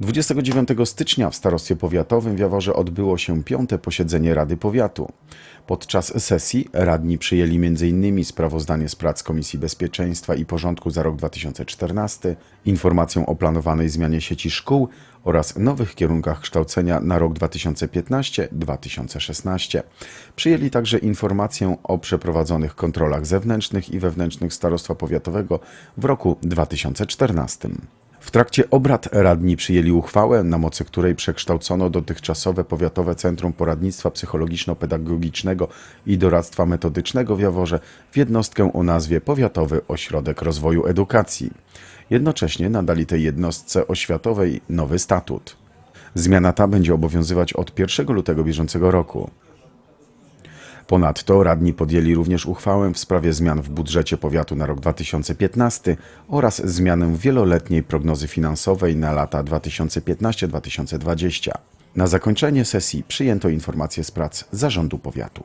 29 stycznia w Starostwie Powiatowym w Jaworze odbyło się piąte posiedzenie Rady Powiatu. Podczas sesji radni przyjęli m.in. sprawozdanie z prac Komisji Bezpieczeństwa i Porządku za rok 2014, informację o planowanej zmianie sieci szkół oraz nowych kierunkach kształcenia na rok 2015-2016. Przyjęli także informację o przeprowadzonych kontrolach zewnętrznych i wewnętrznych Starostwa Powiatowego w roku 2014. W trakcie obrad radni przyjęli uchwałę, na mocy której przekształcono dotychczasowe Powiatowe Centrum Poradnictwa Psychologiczno-Pedagogicznego i Doradztwa Metodycznego w Jaworze w jednostkę o nazwie Powiatowy Ośrodek Rozwoju Edukacji. Jednocześnie nadali tej jednostce oświatowej nowy statut. Zmiana ta będzie obowiązywać od 1 lutego bieżącego roku. Ponadto radni podjęli również uchwałę w sprawie zmian w budżecie powiatu na rok 2015 oraz zmianę wieloletniej prognozy finansowej na lata 2015-2020. Na zakończenie sesji przyjęto informację z prac zarządu powiatu.